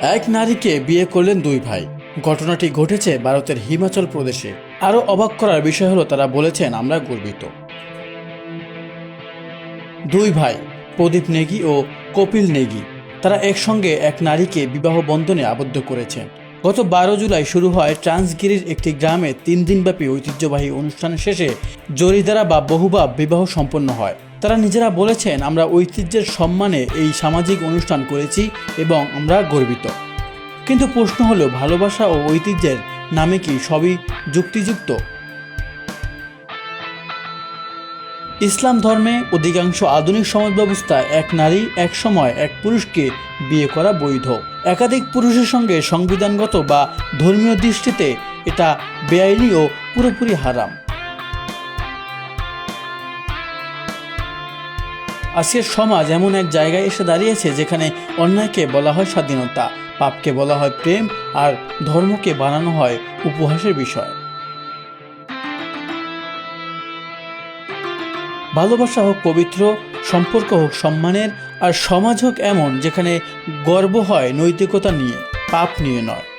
এক নারীকে বিয়ে করলেন দুই ভাই। ঘটনাটি ঘটেছে ভারতের হিমাচল প্রদেশে। আরও অবাক করার বিষয় হলো, তারা বলেছেন, আমরা গর্বিত। দুই ভাই, প্রদীপ নেগি ও কপিল নেগি, তারা একসঙ্গে এক নারীকে বিবাহ বন্ধনে আবদ্ধ করেছেন। গত বারো জুলাই শুরু হয় ট্রান্সগিরির একটি গ্রামে তিন দিনব্যাপী ঐতিহ্যবাহী অনুষ্ঠান শেষে জরিদারা বা বহুবা বিবাহ সম্পন্ন হয়। তারা নিজেরা বলেছেন, আমরা ঐতিহ্যের সম্মানে এই সামাজিক অনুষ্ঠান করেছি এবং আমরা গর্বিত। কিন্তু প্রশ্ন হলো, ভালোবাসা ও ঐতিহ্যের নামে কি সবই যুক্তিযুক্ত? ইসলাম ধর্মে অধিকাংশ আধুনিক সমাজ ব্যবস্থায় এক নারী, এক সময় এক পুরুষকে বিয়ে করা বৈধ। একাধিক পুরুষের সঙ্গে সংবিধানগত বা ধর্মীয় দৃষ্টিতে এটা বেআইনি ও পুরোপুরি হারাম। আজকের সমাজ এমন এক জায়গায় এসে দাঁড়িয়েছে যেখানে অন্যায়কে বলা হয় স্বাধীনতা, পাপকে বলা হয় প্রেম আর ধর্মকে বানানো হয় উপহাসের বিষয়। ভালোবাসা হোক পবিত্র, সম্পর্ক হোক সম্মানের, আর সমাজ হোক এমন যেখানে গর্ব হয় নৈতিকতা নিয়ে, পাপ নিয়ে নয়।